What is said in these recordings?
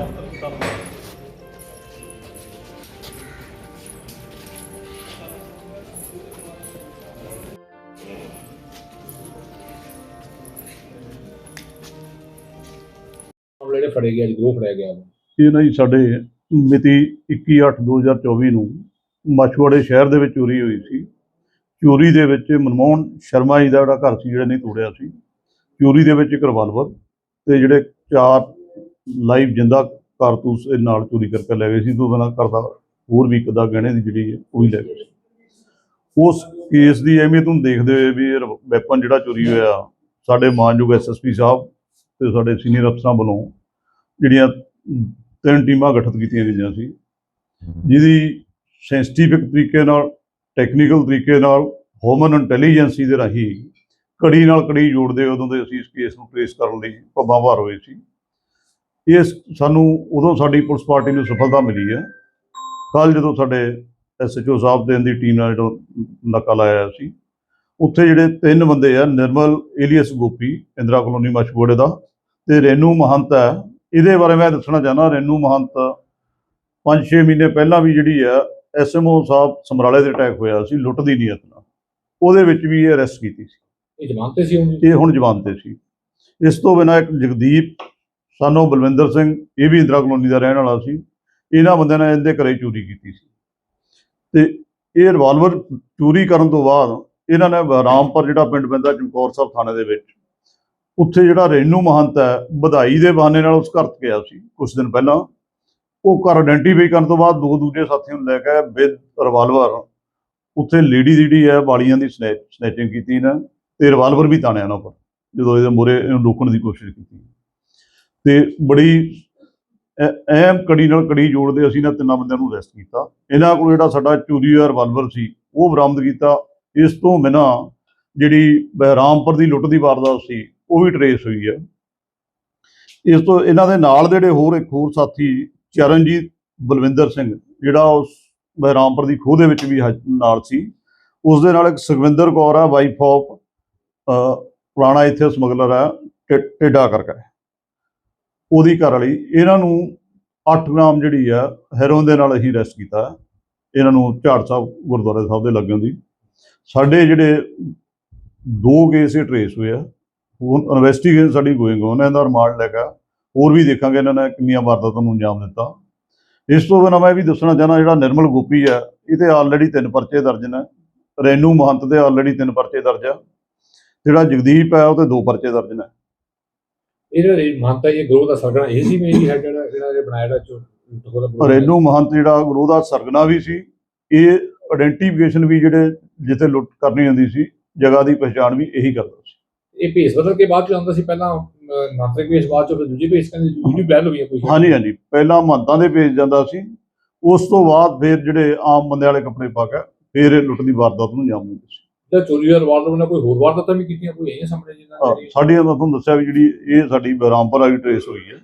ਮਾਮਲੇ ਜਿਹੜੇ ਫੜੇ ਗਏ, ਅੱਜ ਗਰੋਹ ਫੜਿਆ ਗਿਆ ਵਾ। ਇਹ ਨਾ ਜੀ ਸਾਡੇ ਮਿਤੀ 21/8/2024 ਨੂੰ ਮਛਵਾੜੇ ਸ਼ਹਿਰ ਦੇ ਵਿੱਚ ਚੋਰੀ ਹੋਈ ਸੀ ਚੋਰੀ ਦੇ ਵਿੱਚ ਮਨਮੋਹਨ ਸ਼ਰਮਾ ਜੀ ਦਾ ਜਿਹੜਾ ਘਰ ਸੀ, ਜਿਹੜਾ ਨਹੀਂ ਤੋੜਿਆ ਸੀ ਚੋਰੀ ਦੇ ਵਿੱਚ ਇੱਕ ਰਿਵਾਲਵਰ ਤੇ ਜਿਹੜੇ ਚਾਰ ਲਾਈਵ ਜਿੰਦਾ ਕਾਰਤੂਸ ਇਹ ਨਾਲ ਚੋਰੀ ਕਰਕੇ ਲੈ ਗਏ ਸੀ, ਤੋਂ ਬਿਨਾਂ ਕਰਦਾ ਹੋਰ ਵੀ ਇੱਕ ਗਹਿਣੇ ਦੀ ਜਿਹੜੀ ਹੈ, ਉਹ ਵੀ ਲੈ ਗਏ ਸੀ। ਉਸ ਕੇਸ ਦੀ ਅਹਿਮੀਅਤ ਨੂੰ ਦੇਖਦੇ ਹੋਏ ਵੀ ਵੈਪਨ ਜਿਹੜਾ ਚੋਰੀ ਹੋਇਆ, ਸਾਡੇ ਮਾਨਯੋਗ ਐਸਐਸਪੀ ਸਾਹਿਬ ਤੇ ਸਾਡੇ ਸੀਨੀਅਰ ਅਫਸਰਾਂ ਵੱਲੋਂ ਜਿਹੜੀਆਂ ਤਿੰਨ ਟੀਮਾਂ ਗਠਿਤ ਕੀਤੀਆਂ ਗਈਆਂ ਸੀ, ਜਿਹਦੀ ਸੈਂਸਿਟਿਵ ਤਰੀਕੇ ਨਾਲ, ਟੈਕਨੀਕਲ ਤਰੀਕੇ ਨਾਲ ਹੋਮਨ ਇੰਟੈਲੀਜੈਂਸੀ ਦੇ ਰਾਹੀਂ ਕੜੀ ਨਾਲ ਕੜੀ ਜੋੜਦੇ ਉਦੋਂ ਦੇ ਅਸੀਂ ਇਸ ਕੇਸ ਨੂੰ ਟ੍ਰੇਸ ਕਰਨ ਲਈ ਭਾਰ ਹੋਏ ਸੀ। ਇਹ ਸਾਨੂੰ ਉਦੋਂ ਸਾਡੀ ਪੁਲਿਸ ਪਾਰਟੀ ਨੂੰ ਸਫਲਤਾ ਮਿਲੀ ਹੈ। ਕੱਲ ਜਦੋਂ ਸਾਡੇ ਐਸਐਚਓ ਸਾਹਿਬ ਦੇ ਦੀ ਟੀਮ ਨਾਲ ਜਦੋਂ ਨਾਕਾ ਲਾਇਆ ਸੀ ਉੱਥੇ ਜਿਹੜੇ ਤਿੰਨ ਬੰਦੇ ਆ ਨਿਰਮਲ ਏਲੀਅਸ ਗੋਪੀ ਇੰਦਰਾ ਕਲੋਨੀ ਮਸ਼ਹੂੜੇ ਦਾ ਤੇ ਰੇਨੂ ਮਹੰਤ ਹੈ। ਇਹਦੇ ਬਾਰੇ ਮੈਂ ਦੱਸਣਾ ਚਾਹੁੰਦਾ ਰੇਨੂ ਮਹੰਤ 5-6 ਮਹੀਨੇ ਪਹਿਲਾਂ ਵੀ ਜਿਹੜੀ ਆ ਐਸਐਮਓ ਸਾਹਿਬ ਸਮਰਾਲੇ ਦੇ ਅਟੈਕ ਹੋਇਆ ਸੀ ਲੁੱਟ ਦੀ ਨੀਅਤ ਨਾਲ ਉਹਦੇ ਵਿੱਚ ਵੀ ਇਹ ਅਰੈਸਟ ਕੀਤੀ ਸੀ। ਇਹ ਜ਼ਮਾਨਤ ਤੇ ਸੀ ਹੁਣ? ਇਹ ਹੁਣ ਜਵਾਨ ਤੇ ਸੀ। ਇਸ ਤੋਂ ਬਿਨਾਂ ਇੱਕ ਜਗਦੀਪ ਸਾਨੂੰ ਬਲਵਿੰਦਰ ਸਿੰਘ, ਇਹ ਵੀ ਇੰਦਰਾ ਕਲੋਨੀ ਦਾ ਰਹਿਣ ਵਾਲਾ ਸੀ। ਇਹਨਾਂ ਬੰਦਿਆਂ ਨੇ ਇਹਦੇ ਘਰੇ ਚੋਰੀ ਕੀਤੀ ਸੀ। ਤੇ ਇਹ ਰਿਵਾਲਵਰ ਚੋਰੀ ਕਰਨ ਤੋਂ ਬਾਅਦ ਇਹਨਾਂ ਨੇ ਰਾਮਪੁਰ ਜਿਹੜਾ ਪਿੰਡ ਪੈਂਦਾ ਚਮਕੌਰ ਸਾਹਿਬ ਥਾਣੇ ਦੇ ਵਿੱਚ, ਉੱਥੇ ਜਿਹੜਾ ਰੇਨੂ ਮਹੰਤ ਹੈ, ਵਧਾਈ ਦੇ ਬਹਾਨੇ ਨਾਲ ਉਸ ਘਰ 'ਚ ਗਿਆ ਸੀ ਕੁਝ ਦਿਨ ਪਹਿਲਾਂ। ਉਹ ਘਰ ਆਇਡੈਂਟੀਫਾਈ ਕਰਨ ਤੋਂ ਬਾਅਦ ਦੋ ਦੂਜੇ ਸਾਥੀਆਂ ਨੂੰ ਲੈ ਕੇ ਵਿਦ ਰਿਵਾਲਵਰ ਉੱਥੇ ਲੇਡੀ ਜਿਹੜੀ ਹੈ, ਵਾਲੀਆਂ ਦੀ ਸਨੈਚਿੰਗ ਕੀਤੀ ਇਹਨਾਂ ਤੇ ਰਿਵਾਲਵਰ ਵੀ ਤਾਣਿਆ ਉਹਨਾਂ ਪਰ ਜਦੋਂ ਇਹਦੇ ਮੂਹਰੇ ਇਹਨੂੰ ਰੋਕਣ ਦੀ ਕੋਸ਼ਿਸ਼ ਕੀਤੀ। ਤੇ ਬੜੀ ਅ- ਅਹਿਮ ਕੜੀ ਨਾਲ ਕੜੀ ਜੋੜਦੇ ਅਸੀਂ ਇਹਨਾਂ ਤਿੰਨਾਂ ਬੰਦਿਆਂ ਨੂੰ ਅਰੈਸਟ ਕੀਤਾ। ਇਹਨਾਂ ਕੋਲ ਜਿਹੜਾ ਸਾਡਾ ਚੋਰੀ ਹੋਇਆ ਰਿਵਾਲਵਰ ਸੀ, ਉਹ ਬਰਾਮਦ ਕੀਤਾ। ਇਸ ਤੋਂ ਬਿਨਾਂ ਜਿਹੜੀ ਬਹਿਰਾਮਪੁਰ ਦੀ ਲੁੱਟ ਦੀ ਵਾਰਦਾਤ ਸੀ, ਉਹ ਵੀ ਟਰੇਸ ਹੋਈ ਹੈ। ਇਸ ਤੋਂ ਇਹਨਾਂ ਦੇ ਨਾਲ ਜਿਹੜੇ ਹੋਰ ਇੱਕ ਹੋਰ ਸਾਥੀ, ਚਰਨਜੀਤ ਬਲਵਿੰਦਰ ਸਿੰਘ, ਜਿਹੜਾ ਉਸ ਬਹਿਰਾਮਪੁਰ ਦੀ ਖੋਹ ਦੇ ਵਿੱਚ ਵੀ ਹਾਜ- ਨਾਲ ਸੀ। ਉਸ ਦੇ ਨਾਲ ਇੱਕ ਸੁਖਵਿੰਦਰ ਕੌਰ ਆ ਵਾਈਫ ਆਫ ਪੁਰਾਣਾ ਇੱਥੇ ਸਮਗਲਰ ਹੈ ਟਿ- ਟਿੱਡਾ ਕਰਕੇ। ਉਹਦੀ ਘਰ ਵਾਲੀ, ਇਹਨਾਂ ਨੂੰ 8 ਗ੍ਰਾਮ ਜਿਹੜੀ ਆ ਹੈਰੋਨ ਦੇ ਨਾਲ ਅਸੀਂ ਅਰੈਸਟ ਕੀਤਾ। ਇਹਨਾਂ ਨੂੰ ਝਾੜ ਸਾਹਿਬ, ਗੁਰਦੁਆਰੇ ਸਾਹਿਬ ਦੇ ਲੱਗਣ ਦੀ। ਸਾਡੇ ਜਿਹੜੇ ਦੋ ਕੇਸ ਇਹ ਟਰੇਸ ਹੋਏ ਆ। ਹੁਣ ਇਨਵੈਸਟੀਗੇਸ਼ਨ ਸਾਡੀ ਗੋਇੰਗ ਔਨ ਹੈ ਇਹਦਾ ਰਿਮਾਂਡ ਲੈ ਕੇ। ਹੋਰ ਵੀ ਦੇਖਾਂਗੇ ਇਹਨਾਂ ਨੇ ਕਿੰਨੀਆਂ ਵਾਰਦਾਤਾਂ ਨੂੰ ਅੰਜਾਮ ਦਿੱਤਾ। ਇਸ ਤੋਂ ਬਿਨਾਂ ਮੈਂ ਇਹ ਵੀ ਦੱਸਣਾ ਚਾਹਨਾ ਜਿਹੜਾ ਨਿਰਮਲ ਗੋਪੀ ਆ ਇਹਦੇ ਆਲਰੇਡੀ ਤਿੰਨ ਪਰਚੇ ਦਰਜ ਨੇ। ਰੈਨੂ ਮਹੰਤ ਦੇ ਆਲਰੇਡੀ ਤਿੰਨ ਪਰਚੇ ਦਰਜ ਆ। ਜਿਹੜਾ ਜਗਦੀਪ ਹੈ ਉਹਦੇ ਦੋ ਪਰਚੇ ਦਰਜ ਨੇ। ਇਹ ਜਿਹੜਾ ਮਾਨਤਾ ਇਹ ਗਰੋਹ ਦਾ ਸਰਗਣਾ ਇਹ ਸੀ ਮੇਰੀ ਹੈ ਜਿਹੜਾ ਜਿਹੜਾ ਇਹ ਬਣਾਇਆ ਜਿਹੜਾ ਚੋ ਗਰੋਹ ਰੈਨੂ ਮਹੰਤ ਜਿਹੜਾ ਗੁਰੂ ਦਾ ਸਰਗਨਾ ਵੀ ਸੀ ਇਹ ਆਇਡੈਂਟੀਫਿਕੇਸ਼ਨ ਵੀ ਜਿਹੜੇ ਜਿੱਥੇ ਲੁੱਟ ਕਰਨੀ ਹੁੰਦੀ ਸੀ ਜਗ੍ਹਾ ਦੀ ਪਛਾਣ ਵੀ ਇਹੀ ਕਰਦਾ ਸੀ। ਇਹ ਭੇਸ ਬਦਲ ਕੇ ਬਾਅਦ ਚ ਆਉਂਦਾ ਸੀ ਪਹਿਲਾਂ ਨਾਤਰਿਕ ਭੇਸ ਬਾਅਦ ਚ ਫਿਰ ਦੂਜੀ ਭੇਸ ਕਹਿੰਦੇ ਦੂਜੀ ਬੈਲ ਹੋ ਗਈ ਕੋਈ। ਹਾਂਜੀ ਹਾਂਜੀ। ਪਹਿਲਾਂ ਮਹੰਤਾਂ ਦੇ ਭੇਜ ਜਾਂਦਾ ਸੀ ਉਸ ਤੋਂ ਬਾਅਦ ਫਿਰ ਜਿਹੜੇ ਆਮ ਬੰਦੇ ਵਾਲੇ ਕੱਪੜੇ ਪਾ ਕੇ ਫਿਰ ਇਹ ਲੁੱਟ ਦੀ ਵਾਰਦਾਤ ਨੂੰ ਅੰਜਾਮ ਦਿੰਦੇ ਸੀ। ਜਿਹੜਾ ਚੋਰੀ ਦਾ ਰਿਵਾਲਵਰ ਨੇ ਕੋਈ ਹੋਰ ਵਾਰਦਾਤਾਂ ਵੀ ਕੀਤੀਆਂ ਕੋਈ ਇਹ ਸਾਹਮਣੇ ਹਾਂ, ਜਿਹੜੀ ਸਾਡੀ ਮੈਂ ਤੁਹਾਨੂੰ ਦੱਸਿਆ ਵੀ ਜਿਹੜੀ ਇਹ ਸਾਡੀ ਬਰਾਮਪੁਰ ਵਾਲੀ ਟ੍ਰੇਸ ਹੋਈ ਹੈ।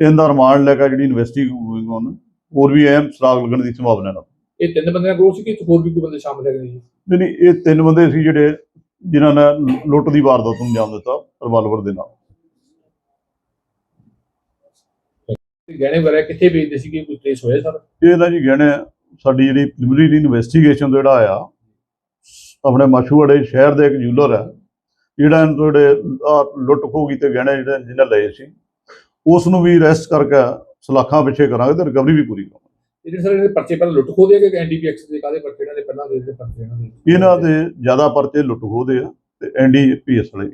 ਇਹਦਾ ਰਿਮਾਂਡ ਲੈ ਕੇ ਜਿਹੜੀ ਇਨਵੈਸਟੀਗੇਸ਼ਨ on ਹੋਰ ਵੀ ਅਹਿਮ ਸੁਰਾਗ ਲੱਗਣ ਦੀ ਸੰਭਾਵਨਾ ਹੈ ਇਹ ਤਿੰਨ ਬੰਦਿਆਂ ਗਰੋਹ ਸੀ ਕਿ ਹੋਰ ਵੀ ਕੋਈ ਬੰਦੇ ਸ਼ਾਮਲ ਹੈਗੇ ਜੀ? ਨਹੀਂ ਨਹੀਂ ਇਹ ਤਿੰਨ ਬੰਦੇ ਸੀ ਜਿਹੜੇ ਜਿਨ੍ਹਾਂ ਨੇ ਲੁੱਟ ਦੀ ਵਾਰਦਾਤ ਨੂੰ ਅੰਜਾਮ ਦਿੱਤਾ ਰਿਵਾਲਵਰ ਦੇ ਨਾਲ। ਤੇ ਗਹਿਣੇ ਵਗੈਰਾ ਕਿੱਥੇ ਵੇਚਦੇ ਸੀਗੇ? ਕੋਈ ਟ੍ਰੇਸ ਹੋਇਆ ਸਰ? ਇਹ ਨਾ ਜੀ ਗਹਿਣੇ ਸਾਡੀ ਜਿਹੜੀ ਪ੍ਰੀਲਿਮਿਨਰੀ ਇਨਵੈਸਟੀਗੇਸ਼ਨ ਜਿਹੜਾ ਆਇਆ ਆਪਣੇ ਮਸ਼ਹੂੜੇ ਸ਼ਹਿਰ ਦੇ ਇੱਕ ਜੂਲਰ ਹੈ ਜਿਹੜਾ ਤੋਂ ਆਹ ਲੁੱਟ ਖੋਹ ਕੀਤੇ ਗਹਿਣੇ ਜਿਹੜੇ ਜਿਹਨੇ ਲਏ ਸੀ ਉਸ ਨੂੰ ਵੀ ਅਰੈਸਟ ਕਰਕੇ ਸਲਾਖਾਂ ਪਿੱਛੇ ਕਰਾਂਗੇ ਤੇ ਰਿਕਵਰੀ ਵੀ ਪੂਰੀ ਕਰਾਂਗੇ। ਜਿਹੜੇ ਸਰ ਇਹਦੇ ਪਰਚੇ ਪਹਿਲਾਂ ਲੁੱਟ ਖੋਦੇ ਆ ਕਿ ਐਨਡੀਪੀਐਕਸ ਦੇ ਕਾਦੇ ਪਰਚੇ ਇਹਨਾਂ ਦੇ? ਪਹਿਲਾਂ ਦੇ ਪਰਚੇ ਇਹਨਾਂ ਦੇ। ਇਹਨਾਂ ਦੇ ਜ਼ਿਆਦਾ ਪਰਚੇ ਲੁੱਟ ਖੋਹਦੇ ਆ ਤੇ ਐਨਡੀਪੀਐਸ ਵਾਲੇ।